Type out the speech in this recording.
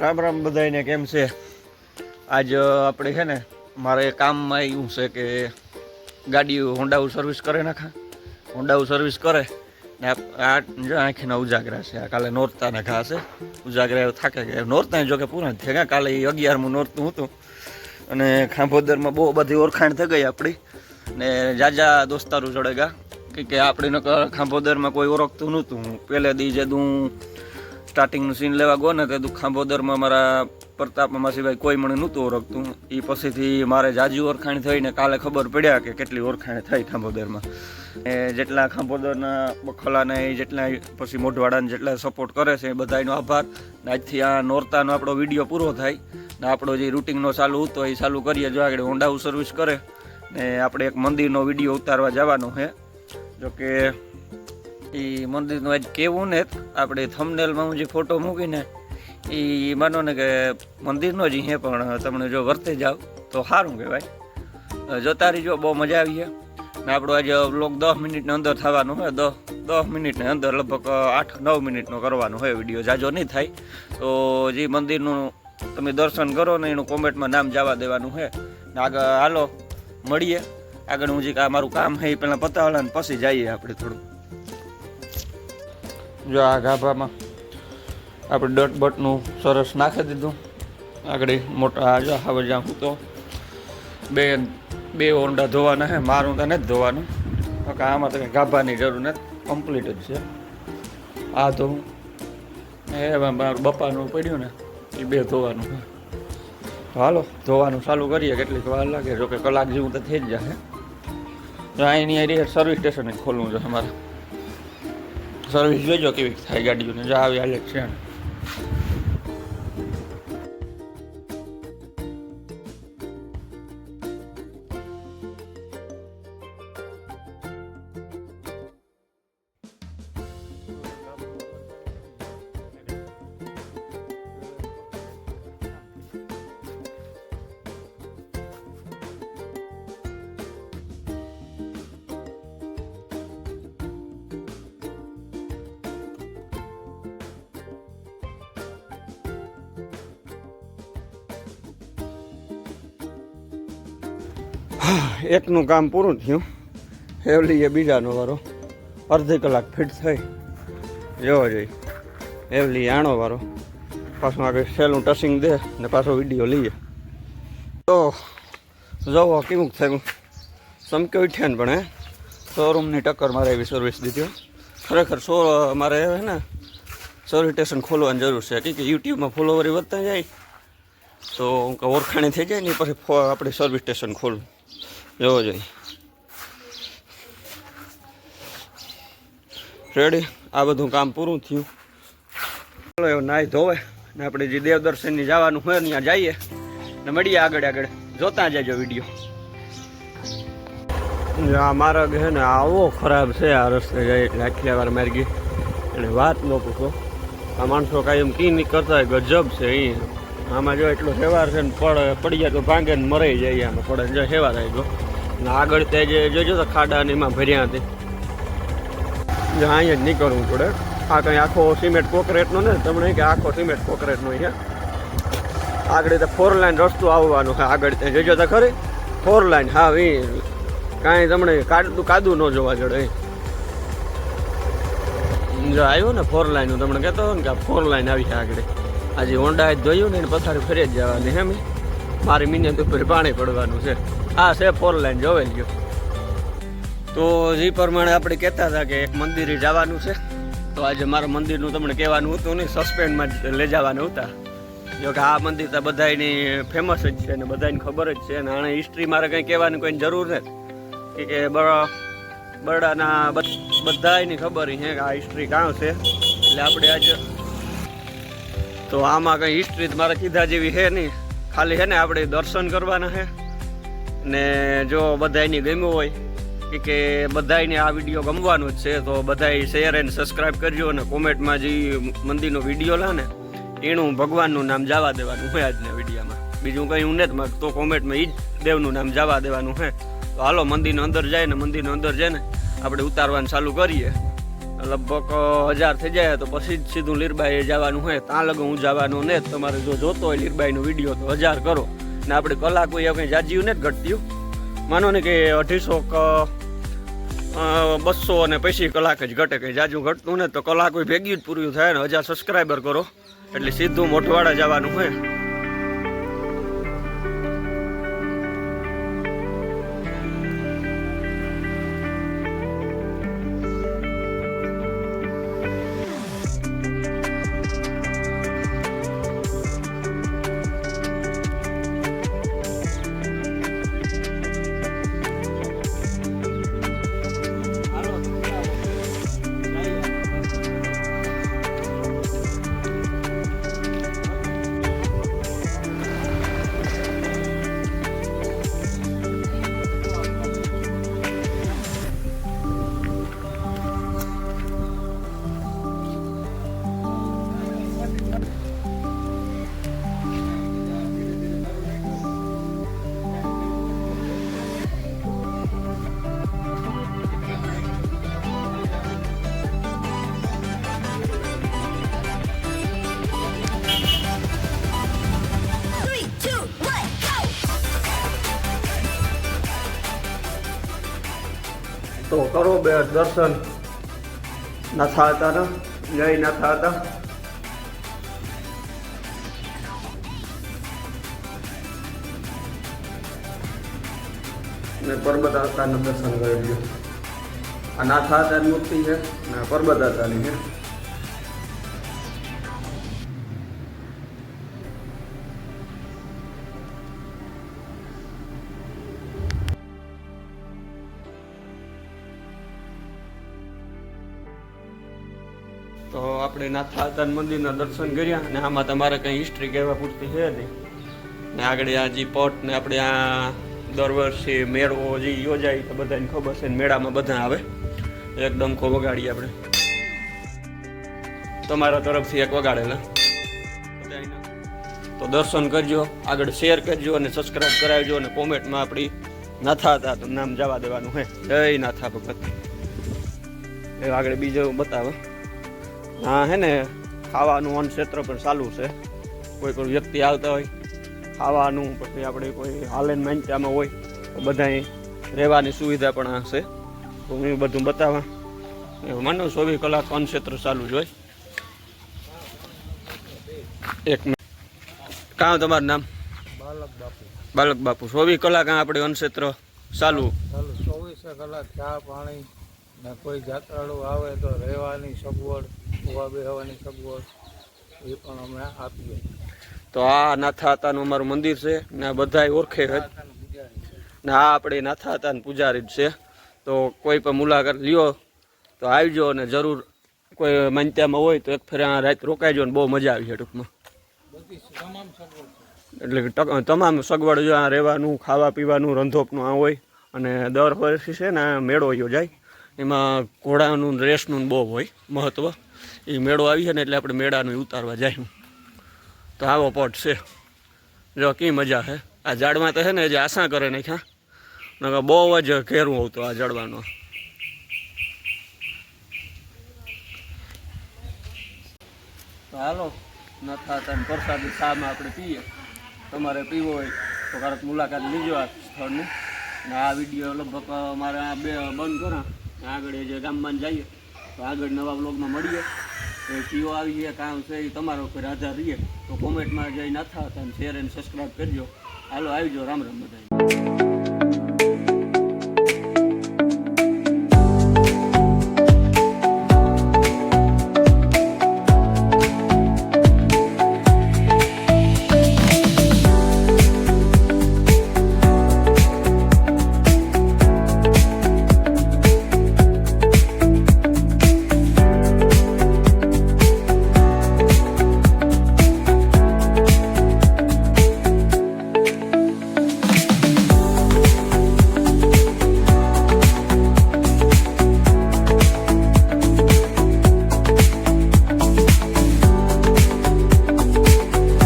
રામ રામ બધાને કેમ છે? આજ આપણે છે ને, મારે કામમાં એવું છે કે ગાડી હોન્ડાઉ સર્વિસ કરે નાખા હોન્ડાઉ સર્વિસ કરે ને આ- જો આંખીના ઉજાગરા છે. આ કાલે નોરતાના ઘા છે. ઉજાગરા એવું થાકે કે નોરતા જો કે પૂરા થયા. કાલે અગિયારમું નોરતું હતું. અને ખાંભોદરમાં બહુ બધી ઓળખાણ થઈ ગઈ આપણી. ને જાજા દોસ્તારું ચડેગા કે કે આપણે નકર ખાંભોદરમાં કોઈ ઓળખતું નહોતું. પહેલે દી જે હું સ્ટાર્ટિંગનું સીન લેવા ગયો ને તે ખાંભોદરમાં મારા પ્રતાપમાં સિવાય કોઈ મને નહોતું ઓળખતું. એ પછીથી મારે જાજુ ઓળખાણ થઈ ને કાલે ખબર પડ્યા કે કેટલી ઓળખાણ થઈ ખાંભોદરમાં. એ જેટલા ખાંભોદરના બખલાને જેટલા પછી મોઢવાડાને જેટલા સપોર્ટ કરે છે એ બધાનો આભાર. ને આજથી આ નોરતાનો આપણો વીડિયો પૂરો થાય. ને આપણો જે રૂટિંગનો ચાલુ હતો એ ચાલુ કરીએ જો આગળ હોન્ડાઉ સર્વિસ કરે. ને આપણે એક મંદિરનો વીડિયો ઉતારવા જવાનો છે. જો કે એ મંદિરનું આજ કેવું ને આપણે થમનેલમાં હું જે ફોટો મૂકીને એ માનો ને કે મંદિરનો જ હે પણ તમને જો વર્તે જાઓ તો સારું કહેવાય. જોતા રહીજો બહુ મજા આવી છે ને આપણો આજે બ્લોગ દસ મિનિટની અંદર થવાનું હોય, દસ દસ મિનિટની અંદર લગભગ આઠ, નવ મિનિટનો કરવાનો હોય વીડિયો જાજો નહીં થાય. તો જે મંદિરનું તમે દર્શન કરો ને એનું કોમેન્ટમાં નામ જવા દેવાનું છે ને આગળ હાલો, મળીએ. આગળ હું જે મારું કામ છે એ પહેલાં પતાવલા ને પછી જઈએ આપણે થોડું જો આ ગાભામાં આપણે ડટ બટનું સરસ નાખી દીધું. આગળ મોટા જો હવે જ્યાં હું તો બે બે ઓંડા ધોવાના છે મારું તો નથી ધોવાનું. કે આમાં તો કંઈ ગાભાની જરૂર નથી. કમ્પ્લીટ જ છે. આ તો એ મારું બપાનું પડ્યું ને, એ બે ધોવાનું. હાલો, ધોવાનું ચાલુ કરીએ, કેટલીક વાર લાગે. જો કે કલાક જેવું તો થઈ જ જશે જો અહીંની એરિયા સર્વિસ સ્ટેશન જ ખોલવું છે અમારે. સર્વિસ જોજો કેવી થાય ગાડીઓને જો આવી હાલે છે. એકનું કામ પૂરું થયું. હેવલી એ બીજાનો વારો. અડધી કલાક ફિટ થઈ. જોવો જોઈએ. હેવલી આણો વારો. પાછું આગળ સહેલું ટસિંગ દે ને પાછો વીડિયો લઈએ. તો જવો કેવું થયું. સમકે ઉઠ્યા ને પણ, હે. શોરૂમની ટક્કર મારે એવી સર્વિસ દીધી ખરેખર શો મારે, હે ને સર્વિસ સ્ટેશન ખોલવાની જરૂર છે. કે યુટ્યુબમાં ફોલોવર વધતા જાય. તો ઓળખાણી થઈ જાય ને પછી આપણે સર્વિસ સ્ટેશન ખોલવું. જોવો જોઈએ રેડી આ બધું કામ પૂરું થયું. ચલો, એવું નાહી ધોવે ને આપણે જે દેવદર્શનની જવાનું હોય ત્યાં જઈએ ને મળીએ આગળ આગળ. જોતા જજો વીડિયો. આ માર્ગ છે ને આવો ખરાબ છે, આ રસ્તે જાય એટલે આખી વાર મારી ગઈ. અને વાત ન પૂછો. આ માણસો કાંઈ એમ કી નહીં કરતા, ગજબ છે અહીં આમાં જો એટલો સેવાર છે ને પડ પડી જાય તો ભાંગે ને મરાઈ જાય આમાં. પડે જો સેવાર આવી ગયો આગળ તે જે જોજો તો ખાડા ને એમાં ભર્યા હતી અહીંયા જ નીકળવું પડે. આ કંઈ આખો સિમેન્ટ કોકરેટનો ને તમને કે આખો સિમેન્ટ કોકરેટનો અહીંયા. આગળ તો ફોર લાઈન રસ્તો આવવાનું છે. આગળ ત્યાં જોજો તો ખરી. ફોર લાઈન હા એ કાંઈ તમને કાદું કાદું ન જોવા જડે જો આવ્યું ને ફોર લાઈન હું તમને કહેતો ને કે ફોર લાઈન આવી છે આગળ. આજે હોન્ડા જોયું ને એને પથારી ફરી જ જવાની હે મેં મારી મિનિટ ઉપર પાણી પડવાનું છે. હા, છે ફોર લાઈન જોવે ગયો તો જે પ્રમાણે આપણે કહેતા હતા કે એક મંદિરે જવાનું છે. તો આજે મારા મંદિરનું તમને કહેવાનું હતું નહીં સસ્પેન્ડમાં લઈ જવાનું હતા. જો કે આ મંદિર તો બધાની ફેમસ જ છે ને બધાને ખબર જ છે અને આને હિસ્ટ્રી મારે કંઈ કહેવાની કોઈ જરૂર નથી કે બરડાના બધાની ખબર છે કે આ હિસ્ટ્રી કાં છે? એટલે આપણે આજે તો આમાં કંઈ હિસ્ટ્રી મારે કીધા જેવી છે નહીં. ખાલી છે ને આપણે દર્શન કરવાના છે ને જો બધાયની ગમ્યું હોય કે બધાયને આ વીડિયો ગમવાનો જ છે, તો બધાય શેર એન્ડ સબસ્ક્રાઈબ કરજો અને કોમેન્ટમાં જે મંદિરનો વીડિયો લા ને, એનું ભગવાનનું નામ જવા દેવાનું હોય આજના વિડીયોમાં. બીજું કંઈ હું નથી માગતો કોમેન્ટમાં એ જ દેવનું નામ જવા દેવાનું છે તો હાલો મંદિરની અંદર જાય ને મંદિરની અંદર જાય ને, આપણે ઉતારવાનું ચાલુ કરીએ. લગભગ હજાર થઈ જાય તો પછી જ સીધું લીરબાઈ જવાનું હોય ત્યાં લગો હું જવાનું ને, તમારે જો જોતો હોય લીરબાઈનો વીડિયો તો હજાર કરો. ને આપણે કલાક હોય કંઈ જાજ્યું ને જ ઘટત્યું માનો ને કે અઢીસો બસો અને પછી કલાક જ ઘટે. કે જાજુ ઘટતું ને તો કલાક હોય ભેગી જ પૂરું થાય ને. હજાર સબસ્ક્રાઈબર કરો. એટલે સીધું મોટવાડા જવાનું હોય. કરો બે દર્શન. નથા હતા ને જય નથા હતા ને પર્વત આતાનું દર્શન કરી લ્યો. આ નાથા આતાની મૂર્તિ છે, ને પર્વત આતાની છે. તો આપણે નાથા આતાન મંદિરના દર્શન કર્યા અને આમાં તમારે કંઈ હિસ્ટ્રી કહેવા પૂરતી છે નહીં. ને આગળ આ જે પટ ને આપણે આ દર વર્ષે મેળો જે યોજાય તો બધાને ખબર છે મેળામાં બધા આવે. એક ડંકો વગાડીએ આપણે. તમારા તરફથી એક વગાડેલા. તો દર્શન કરજો, આગળ શેર કરજો અને સબસ્ક્રાઇબ કરાવજો અને કોમેન્ટમાં આપણી નાથા હતા તો નામ જવા દેવાનું હે. જય નાથા ભગત. આગળ બીજો બતાવો. હા હે ને ખાવાનું વન ક્ષેત્ર પણ ચાલુ છે. કોઈ કોઈ વ્યક્તિ આવતા હોય ખાવાનું પછી આપણે કોઈ હાલેન માન્યામાં હોય તો બધાય રહેવાની સુવિધા પણ હશે તો હું બધું બતાવવા માનો ચોવીસ કલાક વન ક્ષેત્ર ચાલુ જ હોય. એક કાં તમારું નામ? બાલક બાપુ. બાલક બાપુ. ચોવીસ કલાક આ આપણે વન ક્ષેત્ર ચાલુ. ચોવીસે કલાક ચા પાણી ને કોઈ જાત્રાળુ આવે તો રહેવાની સગવડ બેહવાની સગવડ એ પણ અમે આપીએ. તો આ નાથા હતાનું અમારું મંદિર છે ને બધાય ઓળખે જ ને આ આપણે નાથા હતાનું પૂજારી જ છે. તો કોઈ પણ મુલાકાત લ્યો તો આવજો અને જરૂર કોઈ માન્યતામાં હોય તો એક ફેર રાત રોકાઈજો ને બહુ મજા આવી છે ટૂંકમાં. તમામ એટલે તમામ સગવડ જો આ રહેવાનું ખાવા પીવાનું રંધોપનું આ હોય અને દર વર્ષે છે ને મેળો યોજાય એમાં ઘોડાનું રેસનું બહુ હોય મહત્ત્વ એ મેળો આવી છે ને એટલે આપણે મેળાનું ઉતારવા જાય. તો આવો પોટ છે. જો કઈ મજા છે આ ઝાડમાં તો છે ને જે આશા કરે નાખ્યા નકર બહુ જ ઘેરું આવતું આ ઝાડવાનો. હાલો, નથા તન પ્રસાદી શામાં આપણે પીએ. તમારે પીવો હોય તો કારક મુલાકાત લીજો આ સ્થળની. ને આ વીડિયો લગભગ મારે આ બે બંધ કરા. આગળ જે ગામમાં જઈએ. તો આગળ નવા બ્લોગમાં મળીએ. એ કીઓ આવી છે કામ છે એ તમારો ઉપર આધાર રહીએ તો કોમેન્ટમાં જઈ નાથા હતા શેર એને સબસ્ક્રાઈબ કરજો. હાલો, આવજો. રામ રામ બધા